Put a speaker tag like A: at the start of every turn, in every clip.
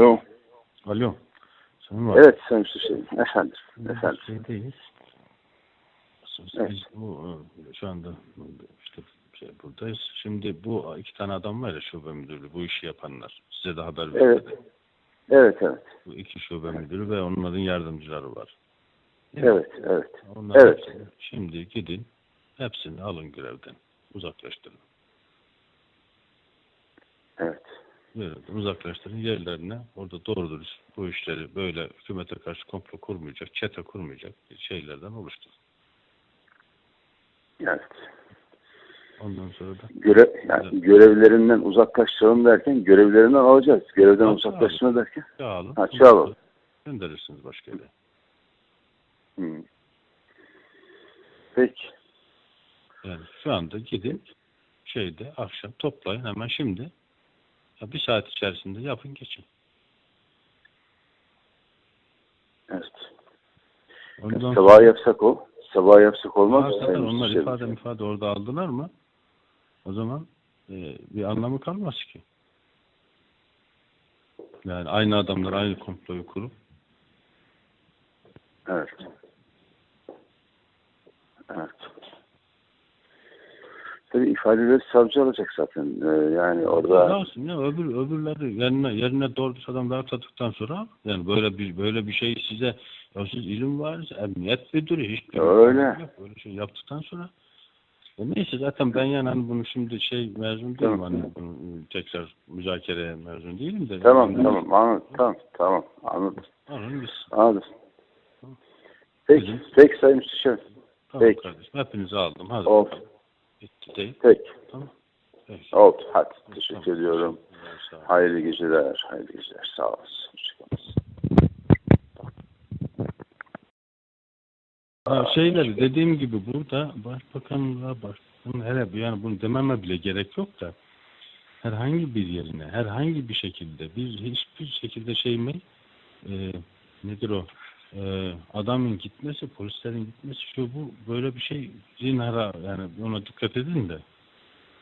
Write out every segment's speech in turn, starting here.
A: Alo.
B: Alo. Sayın var.
A: Evet Sayın Hüseyin. Efendim. Efendim.
B: Şeydeyiz.
A: Evet.
B: bu e, şu anda işte şey buradayız. Şimdi bu iki tane adam var ya şube müdürü, bu işi yapanlar. Size de haber
A: Evet.
B: verdi.
A: Evet evet.
B: Bu iki şube müdürü ve onların yardımcıları var. Değil mi?
A: Evet evet.
B: Onlar
A: Evet.
B: hepsini- şimdi gidin hepsini alın görevden. Uzaklaştırın.
A: Evet.
B: Görevden uzaklaştırın yerlerine. Orada doğru dürüst bu işleri böyle hükümete karşı komplo kurmayacak, çete kurmayacak şeylerden oluşturun.
A: Evet.
B: Ondan sonra da
A: Görev, yani görevlerinden uzaklaştıralım derken görevlerinden alacağız. Görevden
B: Yok,
A: uzaklaştırma derken.
B: Dağılın.
A: Ha, çağırın.
B: Gönderirsiniz başka yere.
A: Hmm. Peki.
B: Yani şu anda gidin şeyde akşam toplayın hemen şimdi. Ya bir saat içerisinde yapın geçin.
A: Evet.
B: Ondan
A: Sabah yapsak o. Sabah yapsak olmaz mı?
B: Varsa da
A: Sayın
B: onlar ifade ifade orada aldılar mı? O zaman e, bir anlamı kalmaz ki. Yani aynı adamlar aynı komployu kurup.
A: Evet. Tabii ifadeleri savcı alacak zaten. Ee, yani orada
B: Ne olsun ya öbür öbürleri yerine yerine doğru adamlar atadıktan sonra yani böyle bir böyle bir şey size ya siz ilim var, emniyet müdürü hiç
A: Öyle.
B: Yok, Böyle şey yaptıktan sonra e neyse zaten ben yani hani bunu şimdi şey mezun değilim
A: Tamam.
B: hani bunu tekrar müzakereye mezun değilim de.
A: tamam
B: Yani-
A: tamam anladım. Tamam tamam anladım.
B: Anladım biz.
A: Anladım. Peki. Peki Sayın Müsteşar.
B: Tamam
A: Peki.
B: kardeşim. Hepinizi aldım. Hadi.
A: Oldu.
B: Değil.
A: Peki.
B: Tamam. Peki.
A: Oldu. Hadi. Teşekkür
B: Tamam.
A: ediyorum.
B: Olun.
A: Hayırlı geceler. Hayırlı geceler. Sağ olasın. Hoşçakalın.
B: Ha, şeyler dediğim gibi burada başbakanlığa başbakan hele yani bunu dememe bile gerek yok da herhangi bir yerine herhangi bir şekilde biz hiçbir şekilde şey mi e, nedir o e, adamın gitmesi polislerin gitmesi şu bu böyle bir şey zinhara yani ona dikkat edin de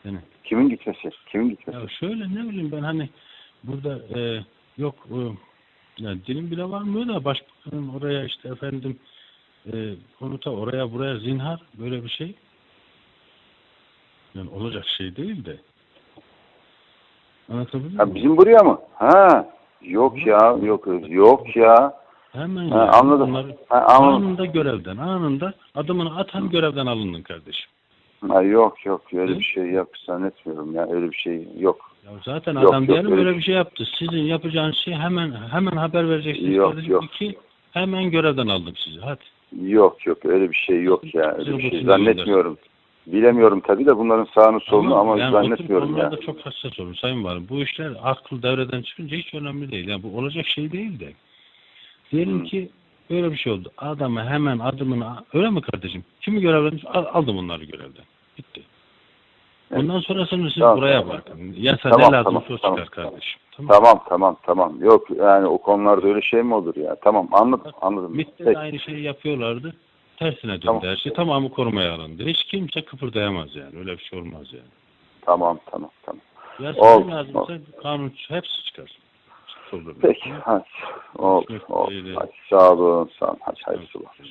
B: yani
A: Kimin gitmesi? Kimin gitmesi?
B: ya şöyle ne bileyim ben hani burada e, yok e, yani dilim bile varmıyor da başbakanın oraya işte efendim e, konuta oraya buraya zinhar böyle bir şey yani olacak şey değil de anlatabildim
A: Ha,
B: mi?
A: bizim buraya mı? Ha. Yok ya. Yok. Yok ya.
B: Hemen
A: Ha,
B: yani
A: anladım.
B: bunları
A: Ha, anladım.
B: anında görevden anında adımını atan görevden alındın kardeşim.
A: Ha, yok yok. Öyle
B: Hı?
A: bir şey yap zannetmiyorum ya. Öyle bir şey yok.
B: Ya zaten
A: Yok,
B: adam
A: yok,
B: diyelim
A: öyle
B: böyle
A: bir-
B: şey yaptı. Sizin yapacağınız şey hemen hemen haber vereceksiniz
A: Yok,
B: kardeşim.
A: yok.
B: İki, hemen görevden aldım sizi. Hadi.
A: Yok yok. Öyle bir şey yok ya. Öyle bir şey zannetmiyorum. Bilemiyorum tabii de bunların sağını solunu ama
B: yani
A: zannetmiyorum ya.
B: onlarda çok hassas olun Sayın Valim. Bu işler akıl devreden çıkınca hiç önemli değil. Yani bu olacak şey değil de. Diyelim ki böyle bir şey oldu. Adamı hemen adımını öyle mi kardeşim? Kimi görevlenmiş? Al, aldım onları görevden. Bitti.
A: Evet.
B: Ondan sonrasını siz
A: Tamam,
B: buraya
A: tamam.
B: bırakın. Yasa
A: Tamam,
B: ne lazımsa
A: tamam,
B: çıkar
A: tamam.
B: kardeşim. Tamam.
A: Tamam tamam tamam. Yok yani o konularda öyle şey mi olur ya? Tamam anladım anladım.
B: MİT'te de aynı şeyi yapıyorlardı. Tersine döndü
A: Tamam.
B: her şey. Tamamı korumaya alındı. Hiç kimse kıpırdayamaz yani. Öyle bir şey olmaz yani.
A: Tamam tamam tamam.
B: Yasa ne lazımsa kanun hepsi çıkar.
A: Peki oldu.
B: dileğiyle.
A: Hadi sağ olun sağ olun. Hadi hayırlısı olsun.